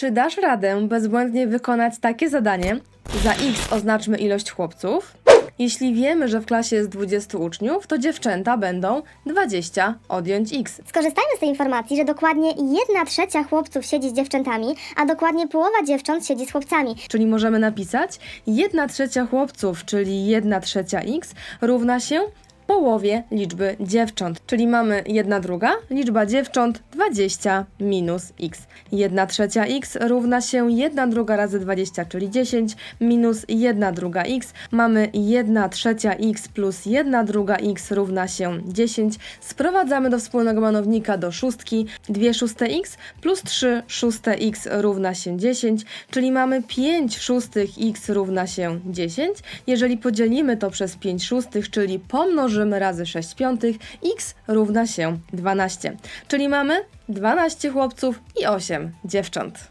Czy dasz radę bezbłędnie wykonać takie zadanie? Za x oznaczmy ilość chłopców. Jeśli wiemy, że w klasie jest 20 uczniów, to dziewczęta będą 20 odjąć x. Skorzystajmy z tej informacji, że dokładnie 1 trzecia chłopców siedzi z dziewczętami, a dokładnie połowa dziewcząt siedzi z chłopcami. Czyli możemy napisać 1 trzecia chłopców, czyli 1 trzecia x równa się połowie liczby dziewcząt. Czyli mamy 1 druga, liczba dziewcząt 20 minus x. 1 trzecia x równa się 1 druga razy 20, czyli 10, minus 1 druga x. Mamy 1 trzecia x plus 1 druga x równa się 10. Sprowadzamy do wspólnego mianownika do szóstki. 2 szóste x plus 3 szóste x równa się 10, czyli mamy 5 szóstych x równa się 10. Jeżeli podzielimy to przez 5 szóstych, czyli pomnożymy razy 6 piątych, x równa się 12. Czyli mamy 12 chłopców i 8 dziewcząt.